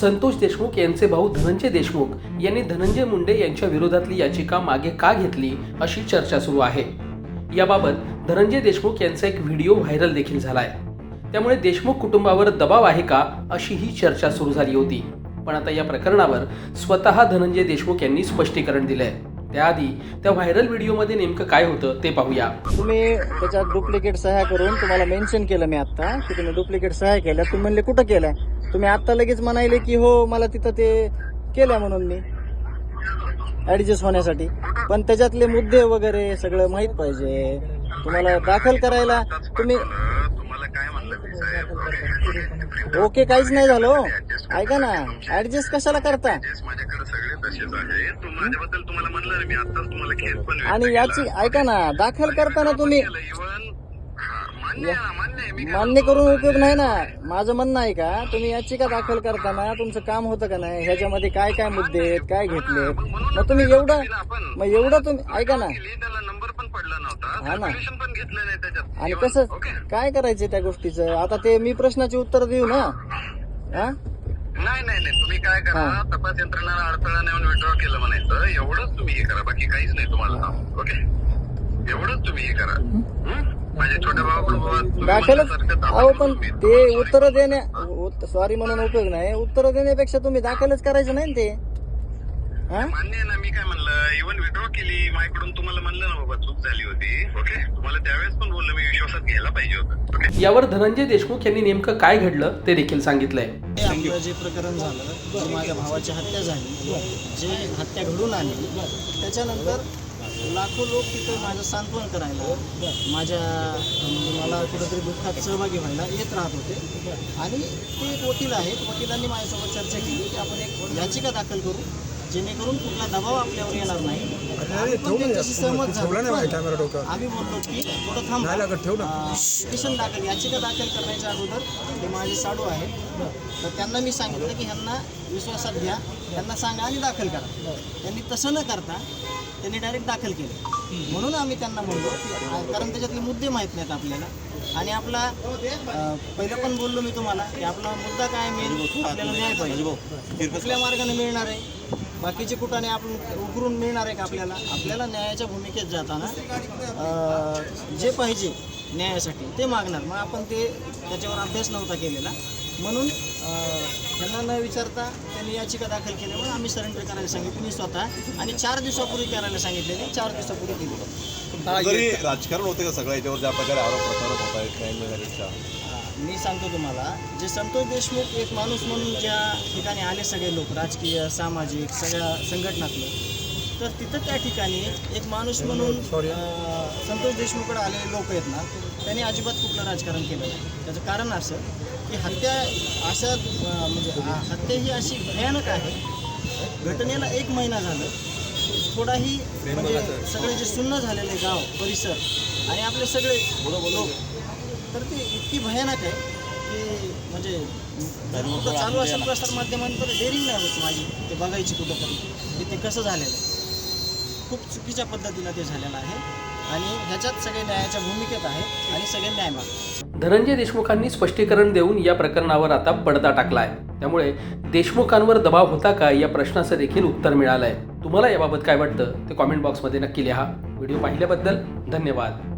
संतोष देशमुख यांचे भाऊ धनंजय देशमुख यांनी धनंजय मुंडे यांच्या विरोधातली याचिका मागे का घेतली अशी चर्चा सुरू आहे. याबाबत धनंजय देशमुख यांचा एक व्हिडिओ व्हायरल देखील झालाय. त्यामुळे देशमुख कुटुंबावर दबाव आहे का अशी ही चर्चा सुरू झाली होती. पण आता या प्रकरणावर स्वतः धनंजय देशमुख यांनी स्पष्टीकरण दिलंय. त्याआधी त्या व्हायरल व्हिडिओमध्ये नेमकं काय होतं ते पाहूया. तुम्ही त्याच्यात डुप्लिकेट सह्या करून तुम्हाला मेन्शन केलं मी आता की तुम्ही डुप्लिकेट सह्या केल्या. तुम्ही म्हणले कुठं केल्या? तुम्ही आता लगेच म्हणायले की हो मला तिथं ते केल्या म्हणून मी ॲडजस्ट होण्यासाठी. पण त्याच्यातले मुद्दे वगैरे सगळं माहीत पाहिजे. तुम्हाला दाखल करायला तुम्ही तुम्हाला काय म्हणलं मी साहेब हो. ओके काहीच नाही झालं हो. ऐका ना ऍडजस्ट कशाला करता? आणि याची ऐका ना दाखल करताना तुम्ही मान्य करून उपयोग नाही ना. माझं म्हणणं आहे का तुम्ही याचिका दाखल करताना तुमचं काम होतं का नाही? ह्याच्यामध्ये काय काय मुद्दे आहेत काय घेतलेत मग तुम्ही एवढं मग एवढं तुम्ही ऐका ना केली त्याला नंबर पण पडला हा नव्हता ना. सॉल्युशन पण घेतलं नाही त्याच्यात. आणि कसं? ओके काय करायचं त्या गोष्टीचं? आता ते मी प्रश्नाची उत्तर देऊ ना. हा? नाही नाही नाही. तुम्ही काय करा हा. तपास यंत्रणा अडथळा नेऊन विड्रॉ केलं म्हणायचं. एवढंच तुम्ही हे करा. बाकी काहीच नाही तुम्हाला. ओके एवढंच तुम्ही हे करा. हं? छोट्या दाखलच दाखल अहो पण ते उत्तर देण्या सॉरी म्हणून उपयोग नाही. उत्तर देण्यापेक्षा तुम्ही दाखलच करायचं नाही ना ते. मान्य आहे ना मी काय म्हणलं इव्हन विड्रॉ केली माझ्याकडून तुम्हाला म्हणलं ना बाबा चूक झाली होती. ओके तुम्हाला त्यावेळेस पण बोललो मी विश्वासात घ्यायला पाहिजे होतं. ओके यावर धनंजय देशमुख यांनी नेमकं काय घडलं ते देखील सांगितलंय. हे आपलं जे प्रकरण झालं जी माझ्या भावाची हत्या झाली जे हत्या घडून आली त्याच्यानंतर लाखो लोक तिथं माझं सांत्वन करायला माझ्या मला कुठंतरी दुःखात सहभागी व्हायला येत राहत होते. आणि ते एक वकील आहेत वकिलांनी माझ्यासोबत चर्चा केली की आपण एक याचिका दाखल करू. जेणेकरून कुठला दबाव आपल्यावर येणार नाही. आम्ही पण त्यांच्याशी सहमत झालो. पण आम्ही बोललो की थोडं थांब. पिटिशन दाखल याचिका दाखल करण्याच्या अगोदर ते माझे साडू आहेत. तर त्यांना मी सांगितलं की ह्यांना विश्वासात घ्या. त्यांना सांगा आणि दाखल करा. त्यांनी तसं न करता त्यांनी डायरेक्ट दाखल केलं. म्हणून आम्ही त्यांना म्हणतो की कारण त्याच्यातले मुद्दे माहीत नाहीत आपल्याला. आणि आपला पहिलं पण बोललो मी तुम्हाला की आपला मुद्दा काय मेन? आपल्याला न्याय पाहिजे. कुठल्या मार्गाने मिळणार आहे? बाकीचे कुठाने आपण उघडून मिळणार आहे का आपल्याला? आपल्याला न्यायाच्या भूमिकेत जाताना जे पाहिजे न्यायासाठी ते मागणार. मग आपण ते त्याच्यावर अभ्यास नव्हता केलेला. म्हणून त्यांना न विचारता त्यांनी याचिका दाखल केली म्हणून आम्ही सरेंडर करायला सांगितली मी स्वतः. आणि चार दिवसापूर्वी करायला सांगितलेली चार दिवसापूर्वी केली जरी राजकारण होते का सगळं याच्यावर ज्या प्रकारे आरोप प्रत्यारोप होत आहेत मी सांगतो तुम्हाला जे संतोष देशमुख एक माणूस म्हणून ज्या ठिकाणी आले सगळे लोक राजकीय सामाजिक सगळ्या संघटनातले तर तिथं त्या ठिकाणी एक माणूस म्हणून संतोष देशमुखकडे आलेले लोक आहेत ना त्यांनी अजिबात कुठलं राजकारण केलं नाही. त्याचं कारण असं की हत्या अशा म्हणजे हत्या ही अशी भयानक आहे. घटनेला एक महिना झालं. थोडाही म्हणजे सगळे जे सुन्न झालेले गाव परिसर आणि आपले सगळे लोक तर ते इतकी भयानक आहे की म्हणजे चालू असेल प्रसार माध्यमांतर डेअरिंग नाही होत माझी ते बघायची कुठं तरी की ते कसं झालेलं आहे. खूप चुकीच्या पद्धतीनं ते झालेलं आहे. आणि ह्याच्यात सगळे न्यायाच्या भूमिकेत आहेत आणि सगळे न्याय मागतात धनंजय देशमुखांनी स्पष्टीकरण देऊन या प्रकरणावर आता पडदा आहे त्यामुळे देशमुखांवर दबाव होता का या प्रश्नाचं देखील उत्तर मिळालं आहे तुम्हाला याबाबत काय वाटतं ते कॉमेंट बॉक्समध्ये नक्की लिहा. व्हिडिओ पाहिल्याबद्दल धन्यवाद.